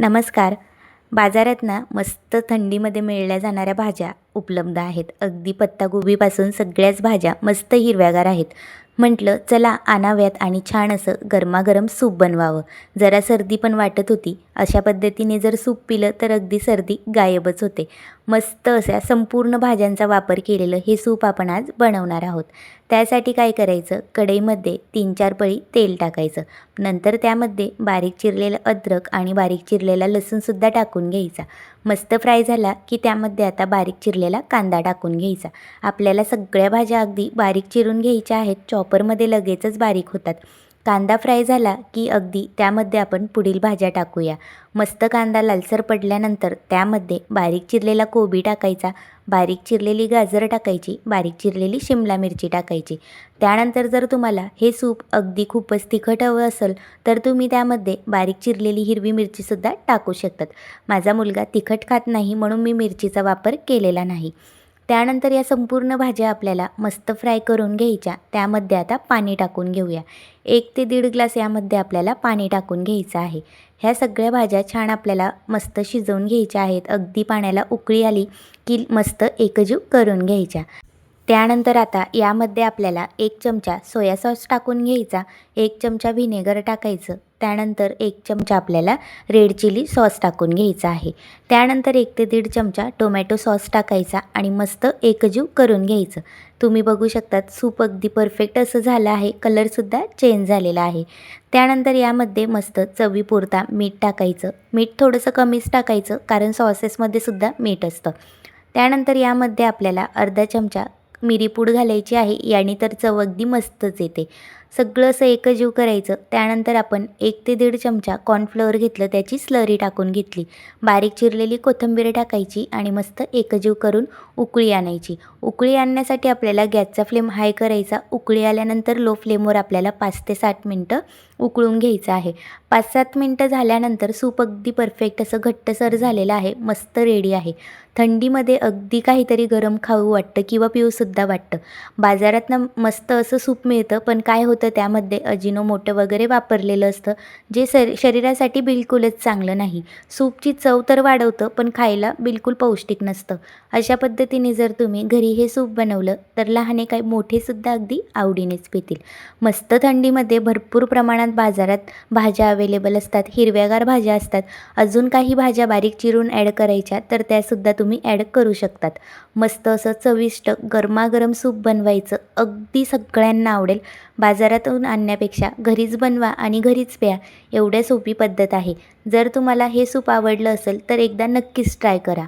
नमस्कार. बाजारात ना मस्त थंडीमध्ये मिळल्या जाणाऱ्या भाज्या उपलब्ध आहेत. अगदी पत्ताकोबीपासून सगळ्याच भाज्या मस्त हिरव्यागार आहेत. म्हटलं चला आणाव्यात आणि छान असं गरमागरम सूप बनवावं. जरा सर्दी पण वाटत होती. अशा पद्धतीने जर सूप पिलं तर अगदी सर्दी गायबच होते. मस्त अशा संपूर्ण भाज्यांचा वापर केलेलं हे सूप आपण आज बनवणार आहोत. त्यासाठी काय करायचं? कढईमध्ये तीन चार पळी तेल टाकायचं. नंतर त्यामध्ये बारीक चिरलेलं अद्रक आणि बारीक चिरलेला लसूणसुद्धा टाकून घ्यायचा. मस्त फ्राय झाला की त्यामध्ये आता बारीक चिरलेला कांदा टाकून घ्यायचा. आपल्याला सगळ्या भाज्या अगदी बारीक चिरून घ्यायच्या आहेत चॉप चॉपरमध्ये लगेचच बारीक होतात. कांदा फ्राय झाला की अगदी त्यामध्ये आपण पुढील भाज्या टाकूया. मस्त कांदा लालसर पडल्यानंतर त्यामध्ये बारीक चिरलेला कोबी टाकायचा बारीक चिरलेली गाजर टाकायची बारीक चिरलेली शिमला मिरची टाकायची. त्यानंतर जर तुम्हाला हे सूप अगदी खूपच तिखट हवं असेल तर तुम्ही त्यामध्ये बारीक चिरलेली हिरवी मिरचीसुद्धा टाकू शकतात. माझा मुलगा तिखट खात नाही म्हणून मी मिरचीचा वापर केलेला नाही. त्यानंतर या संपूर्ण भाज्या आपल्याला मस्त फ्राय करून घ्यायच्या. त्यामध्ये आता पाणी टाकून घेऊया. एक ते दीड ग्लास यामध्ये आपल्याला पाणी टाकून घ्यायचं आहे. ह्या सगळ्या भाज्या छान आपल्याला मस्त शिजवून घ्यायच्या आहेत. अगदी पाण्याला उकळी आली की मस्त एकजीव करून घ्यायच्या. त्यानंतर आता यामध्ये आपल्याला एक चमचा सोया सॉस टाकून घ्यायचा एक चमचा व्हिनेगर टाकायचं त्यानंतर एक चमचा आपल्याला रेड चिली सॉस टाकून घ्यायचा आहे. त्यानंतर एक ते दीड चमचा टोमॅटो सॉस टाकायचा आणि मस्त एकजीव करून घ्यायचं. तुम्ही बघू शकतात सूप अगदी परफेक्ट असं झालं आहे कलरसुद्धा चेंज झालेला आहे. त्यानंतर यामध्ये मस्त चवीपुरता मीठ टाकायचं. मीठ थोडंसं कमीच टाकायचं कारण सॉसेसमध्ये सुद्धा मीठ असतं. त्यानंतर यामध्ये आपल्याला अर्धा चमचा मिरीपूड घालायची आहे याने तर चव अगदी मस्तच येते. सगळं असं एकजीव करायचं त्यानंतर आपण एक ते दीड चमचा कॉर्नफ्लोअर घेतलं त्याची स्लरी टाकून घेतली. बारीक चिरलेली कोथिंबीर टाकायची आणि मस्त एकजीव करून उकळी आणायची. उकळी आणण्यासाठी आपल्याला गॅसचा फ्लेम हाय करायचा उकळी आल्यानंतर लो फ्लेमवर आपल्याला पाच ते साठ मिनटं उकळून घ्यायचं आहे. पाच सात मिनटं झाल्यानंतर सूप अगदी परफेक्ट असं घट्टसर झालेलं आहे मस्त रेडी आहे. थंडीमध्ये अगदी काहीतरी गरम खाऊ वाटतं किंवा पिऊसुद्धा वाटतं. बाजारातनं मस्त असं सूप मिळतं पण काय होतं त्यामध्ये अजिनोमोटो वगैरे वापरलेलं असतं जे सर शरीरासाठी बिलकुलच चांगलं नाही. सूपची चव तर वाढवतं पण खायला बिलकुल पौष्टिक नसतं. अशा पद्धतीने जर तुम्ही घरी हे सूप बनवलं तर लहाने काही मोठेसुद्धा अगदी आवडीनेच पितील. मस्त थंडीमध्ये भरपूर प्रमाणात बाजारात भाज्या अवेलेबल असतात हिरव्यागार भाज्या असतात. अजून काही भाज्या बारीक चिरून ॲड करायच्या तर त्यासुद्धा तुम्ही ॲड करू शकतात. मस्त असं चविष्ट गरमागरम सूप बनवायचं. अगदी सगळ्यांना आवडेल. बाजारातून आणण्यापेक्षा घरीच बनवा आणि घरीच प्या. एवढ्या सोपी पद्धत आहे. जर तुम्हाला हे सूप आवडलं असेल तर एकदा नक्कीच ट्राय करा.